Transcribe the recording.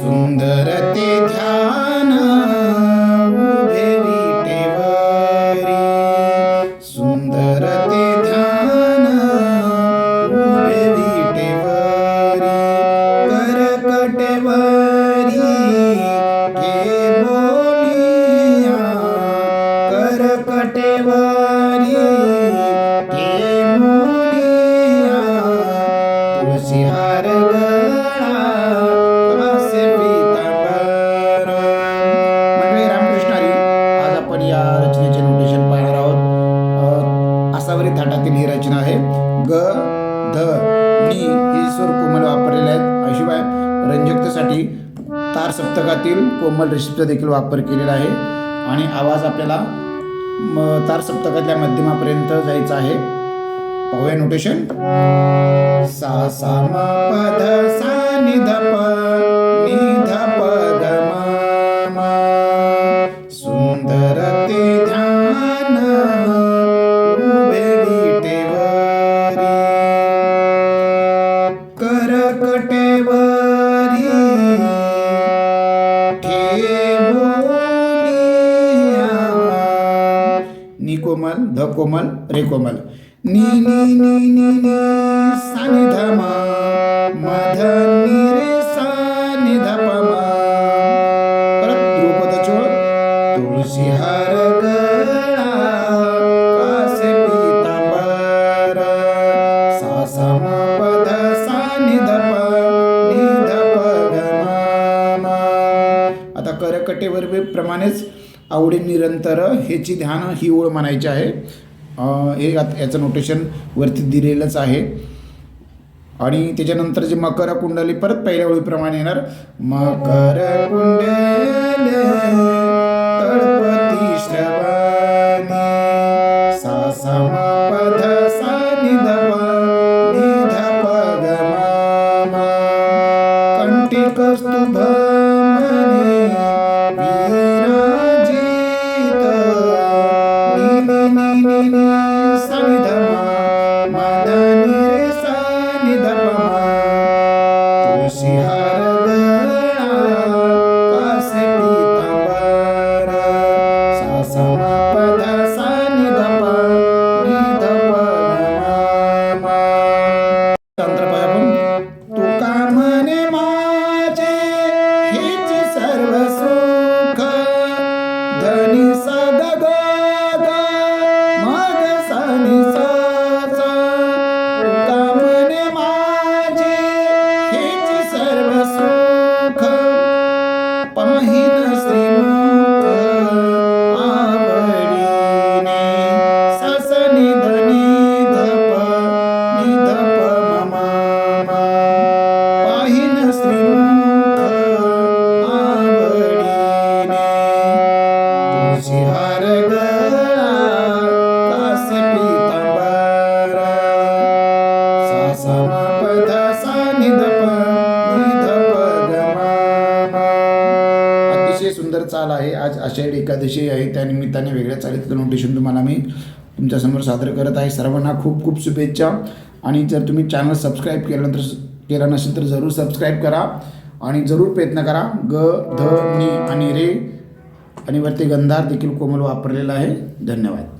सुंदर ते ही रचना आहे ग ध नी. हे स्वर कोमल वापरलेले आहेत. शिवाय रंजकतेसाठी तार सप्तकातील कोमल रेषेचा देखील वापर केलेला आहे. आणि आवाज आपल्याला म, तार सप्तकातल्या मध्यमापर्यंत जायचा आहे. पाहूया नोटेशन सा सा म प ध सा नि ध प नि ध प कोमल ध कोमल रे कोमल. नि नि नि नी नी सा नि ध म म ध नि रे सा नि ध प म परत ध्रुपद चोळ तुळशी हार गळा कासे पीतांबर सा सा सा नि ध प नि ध प ग आता करकटेवर प्रमाणेच आवडी निरंतर ह्याची ध्यान ही ओळ म्हणायची आहे. हे याचं नोटेशन वरती दिलेलंच आहे. आणि त्याच्यानंतर जे मकर कुंडली परत पहिल्या ओळीप्रमाणे येणार. मकर कुंडली तळपती श्रवणी सा pai सुंदर चाल आहे. आज आषाढी एकादशी आहे. त्या निमित्ताने वेगळ्या चालीचं नोटेशन तुम्हाला मी तुमच्यासमोर सादर करत आहे. सर्वांना खूप खूप शुभेच्छा. आणि जर तुम्ही चॅनल सबस्क्राईब केलं तर केला नसेल तर जरूर सबस्क्राईब करा. आणि जरूर प्रयत्न करा. ग ध नी आणि रे आणि वरती गंधार देखील कोमल वापरलेला आहे. धन्यवाद.